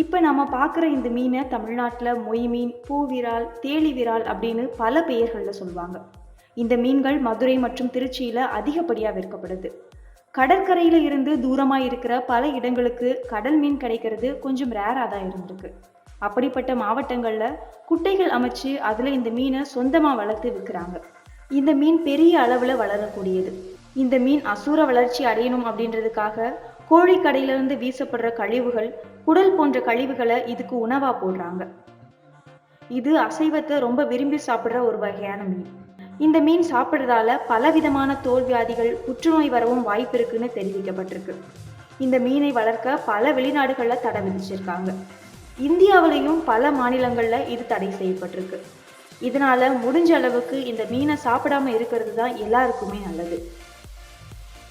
இப்போ நம்ம பார்க்குற இந்த மீனை தமிழ்நாட்டில் மொய் மீன் பூவிரால் தேளி விரால் அப்படின்னு பல பெயர்களில் சொல்லுவாங்க. இந்த மீன்கள் மதுரை மற்றும் திருச்சியில் அதிகப்படியாக விற்கப்படுது. கடற்கரையில் இருந்து தூரமாக இருக்கிற பல இடங்களுக்கு கடல் மீன் கிடைக்கிறது கொஞ்சம் ரேராக தான் இருந்திருக்கு. அப்படிப்பட்ட மாவட்டங்களில் குட்டைகள் அமைச்சு அதில் இந்த மீனை சொந்தமாக வளர்த்து விற்கிறாங்க இந்த மீன் பெரிய அளவில் வளரக்கூடியது. இந்த மீன் அசூர வளர்ச்சி அடையணும் அப்படின்றதுக்காக கோழிக்கடையிலிருந்து வீசப்படுற கழிவுகள் குடல் போன்ற கழிவுகளை இதுக்கு உணவா போடுறாங்க. இது அசைவத்தை ரொம்ப விரும்பி சாப்பிட்ற ஒரு வகையான மீன். இந்த மீன் சாப்பிட்றதால பலவிதமான தோல் வியாதிகள் புற்றுநோய் வரவும் வாய்ப்பு இருக்குன்னு தெரிவிக்கப்பட்டிருக்கு. இந்த மீனை வளர்க்க பல வெளிநாடுகளில் தடை விதிச்சிருக்காங்க. இந்தியாவிலையும் பல மாநிலங்களில் இது தடை செய்யப்பட்டிருக்கு. இதனால முடிஞ்ச அளவுக்கு இந்த மீனை சாப்பிடாம இருக்கிறது தான் எல்லாருக்குமே நல்லது.